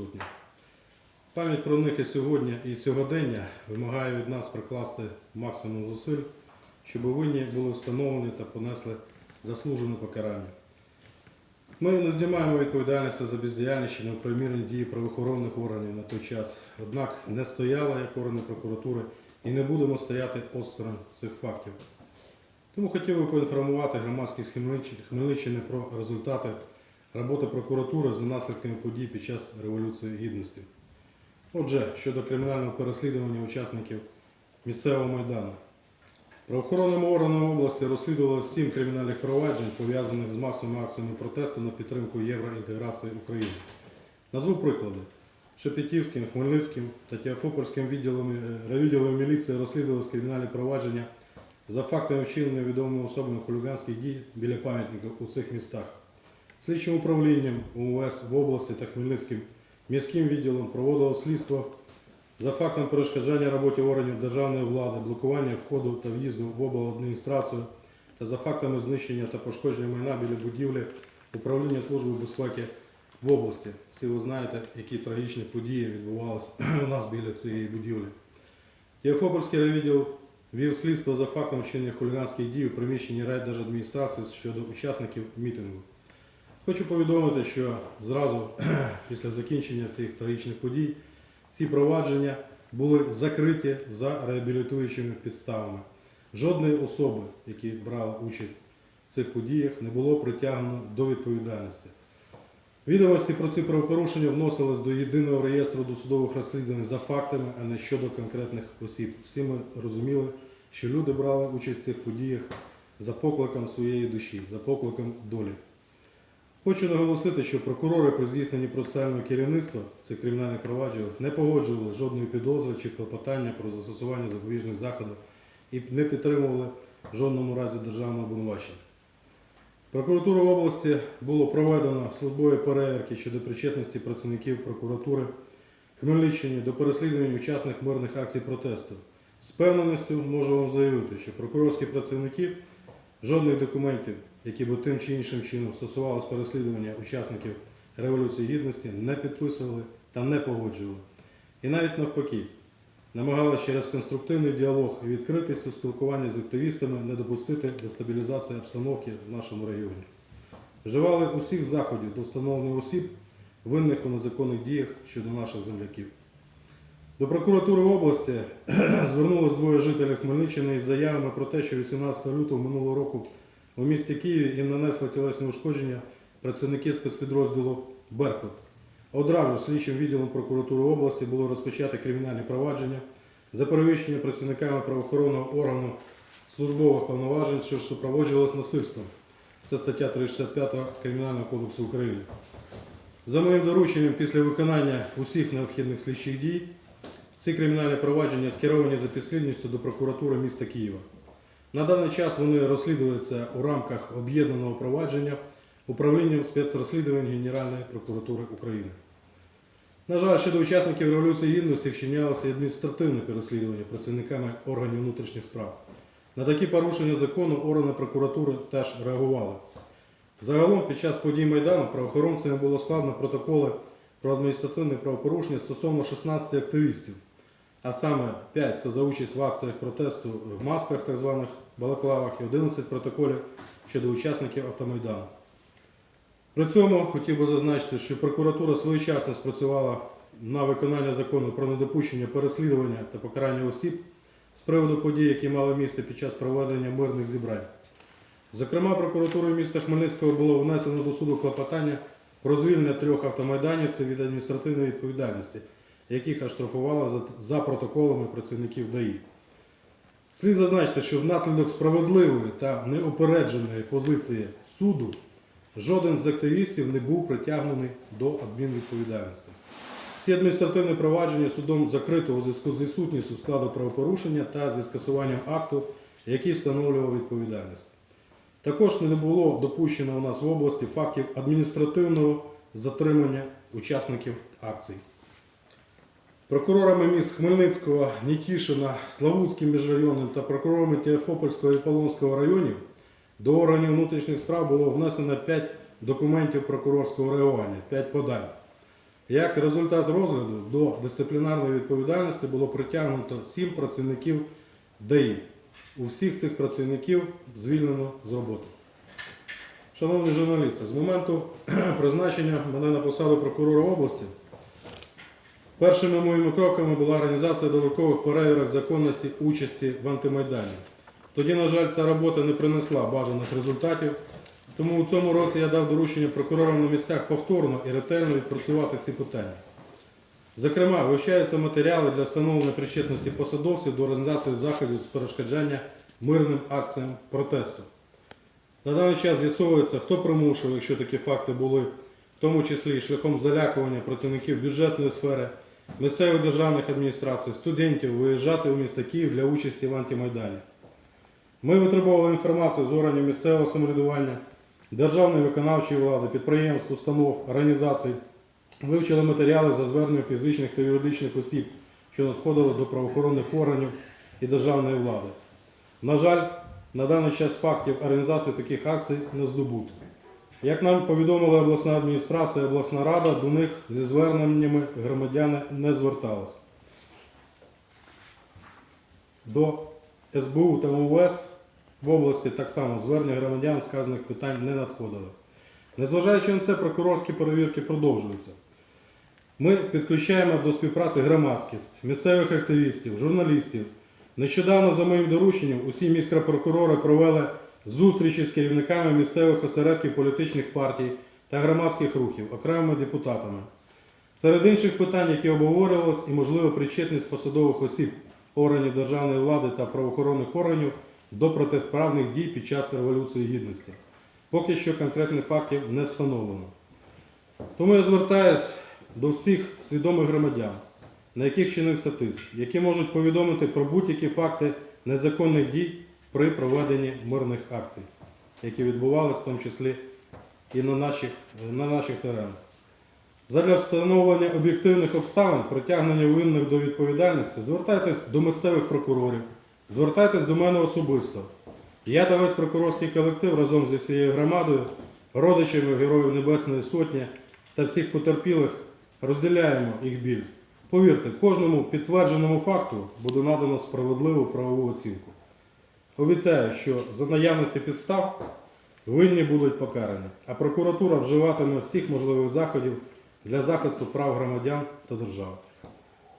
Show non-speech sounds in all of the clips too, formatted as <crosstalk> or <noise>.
присутні. Пам'ять про них і сьогодні, і сьогодення вимагає від нас прикласти максимум зусиль, щоб винні були встановлені та понесли заслужене покарання. Ми не знімаємо відповідальності за бездіяльність чи неправомірні дії правоохоронних органів на той час, однак не стояла як органи прокуратури і не будемо стояти осторонь цих фактів. Тому хотів би поінформувати Хмельниччини- Хмельниччини про результати роботи прокуратури за наслідками подій під час Революції Гідності. Отже, щодо кримінального переслідування учасників місцевого майдану. Правоохоронними органами області розслідували сім кримінальних проваджень, пов'язаних з масовими акціями протесту на підтримку євроінтеграції України. Назву приклади. Шепетівським, Хмельницьким та Тіафопольським відділами, е, міліції розслідувалися кримінальні провадження за фактами вчинення відомими особами хуліганських дій біля пам'ятників у цих містах. Слідчим управлінням УМВС в області та Хмельницьким міським відділом проводило слідство за фактом перешкоджання роботі органів державної влади, блокування входу та в'їзду в обладміністрацію та за фактами знищення та пошкодження майна біля будівлі управління Служби безпеки в області. Всі ви знаєте, які трагічні події відбувалися <coughs> у нас біля цієї будівлі. Євфопольський райвідділ вів слідство за фактом вчинення хуліганських дій у приміщенні райдержадміністрації щодо учасників мітингу. Хочу повідомити, що зразу <clears throat> після закінчення цих трагічних подій ці провадження були закриті за реабілітуючими підставами. Жодної особи, які брали участь в цих подіях, не було притягнено до відповідальності. Відомості про ці правопорушення вносились до єдиного реєстру досудових розслідувань за фактами, а не щодо конкретних осіб. Всі ми розуміли, що люди брали участь в цих подіях за покликом своєї душі, за покликом долі. Хочу наголосити, що прокурори при здійсненні процесуального керівництва цих кримінальних провадженнях не погоджували жодної підозри чи клопотання про застосування запобіжних заходів і не підтримували в жодному разі державного обвинувачення. Прокуратурою області було проведено службові перевірки щодо причетності працівників прокуратури Хмельниччини до переслідування учасників мирних акцій протесту. З певненістю можу вам заявити, що прокурорські працівники жодних документів, які б тим чи іншим чином стосувалися переслідування учасників Революції Гідності, не підписували та не погоджували. І навіть навпаки, намагалися через конструктивний діалог і відкритість у спілкуванні з активістами не допустити дестабілізації обстановки в нашому регіоні. Вживали усіх заходів до встановлення осіб, винних у незаконних діях щодо наших земляків. До прокуратури області <clears throat> звернулось двоє жителів Хмельниччини із заявами про те, що 18 лютого минулого року у місті Києві їм нанесли тілесні ушкодження працівники спецпідрозділу Беркут. Одразу слідчим відділом прокуратури області було розпочати кримінальні провадження за перевищення працівниками правоохоронного органу службових повноважень, що супроводжувалось насильством. Це стаття 365 Кримінального кодексу України. За моїм дорученням, після виконання усіх необхідних слідчих дій, ці кримінальні провадження скеровані за підслідністю до прокуратури міста Києва. На даний час вони розслідуються у рамках об'єднаного провадження управлінням спецрозслідувань Генеральної прокуратури України. На жаль, щодо учасників Революції Гідності вчинялося адміністративне переслідування працівниками органів внутрішніх справ. На такі порушення закону органи прокуратури теж реагували. Загалом під час подій Майдану правоохоронцями було складено протоколи про адміністративне правопорушення стосовно 16 активістів, а саме 5 це за участь в акціях протесту в масках так званих балаклавах і 11 протоколів щодо учасників автомайдану. При цьому хотів би зазначити, що прокуратура своєчасно спрацювала на виконання закону про недопущення переслідування та покарання осіб з приводу подій, які мали місце під час проведення мирних зібрань. Зокрема, прокуратурою міста Хмельницького було внесено до суду клопотання про звільнення трьох автомайданівців від адміністративної відповідальності, яких оштрафували за, протоколами працівників ДАІ. Слід зазначити, що внаслідок справедливої та неупередженої позиції суду жоден з активістів не був притягнений до адмінвідповідальності. Всі адміністративні провадження судом закрито у зв'язку з відсутністю складу правопорушення та зі скасуванням акту, який встановлював відповідальність. Також не було допущено у нас в області фактів адміністративного затримання учасників акцій. Прокурорами міст Хмельницького, Нікішина, Славутським міжрайонним та прокурорами Теофопольського і Полонського районів до органів внутрішніх справ було внесено 5 документів прокурорського реагування, 5 подань. Як результат розгляду до дисциплінарної відповідальності було притягнуто 7 працівників ДАІ. У всіх цих працівників звільнено з роботи. Шановні журналісти, з моменту <clears throat> призначення мене на посаду прокурора області першими моїми кроками була організація додаткових перевірок законності участі в антимайдані. Тоді, на жаль, ця робота не принесла бажаних результатів, тому у цьому році я дав доручення прокурорам на місцях повторно і ретельно відпрацювати ці питання. Зокрема, вивчаються матеріали для встановлення причетності посадовців до організації заходів з перешкоджання мирним акціям протесту. На даний час з'ясовується, хто примушував, якщо такі факти були, в тому числі і шляхом залякування працівників бюджетної сфери, місцевих державних адміністрацій, студентів виїжджати у місто Київ для участі в антимайдані. Ми витребували інформацію з органів місцевого самоврядування, державної виконавчої влади, підприємств, установ, організацій, вивчили матеріали за зверненням фізичних та юридичних осіб, що надходили до правоохоронних органів і державної влади. На жаль, на даний час фактів організації таких акцій не здобуто. Як нам повідомила обласна адміністрація, обласна рада до них зі зверненнями громадяни не звертались. До СБУ та МВС в області так само звернення громадян сказаних питань не надходили. Незважаючи на це, прокурорські перевірки продовжуються. Ми підключаємо до співпраці громадськість, місцевих активістів, журналістів. Нещодавно за моїм дорученням усі міськропрокурори провели зустрічі з керівниками місцевих осередків політичних партій та громадських рухів, окремими депутатами. Серед інших питань, які обговорювалися, і можлива причетність посадових осіб органів державної влади та правоохоронних органів до протиправних дій під час Революції Гідності. Поки що конкретних фактів не встановлено. Тому я звертаюся до всіх свідомих громадян, на яких чинився тиск, які можуть повідомити про будь-які факти незаконних дій при проведенні мирних акцій, які відбувалися в тому числі і на наших, на наших теренах. Задля встановлення об'єктивних обставин притягнення винних до відповідальності звертайтесь до місцевих прокурорів, звертайтесь до мене особисто. Я та весь прокурорський колектив разом зі всією громадою, родичами Героїв Небесної Сотні та всіх потерпілих розділяємо їх біль. Повірте, кожному підтвердженому факту буде надано справедливу правову оцінку. Обіцяю, що за наявності підстав винні будуть покарані, а прокуратура вживатиме всіх можливих заходів для захисту прав громадян та держави.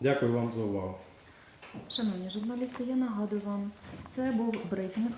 Дякую вам за увагу. Шановні журналісти, я нагадую вам, це був брифінг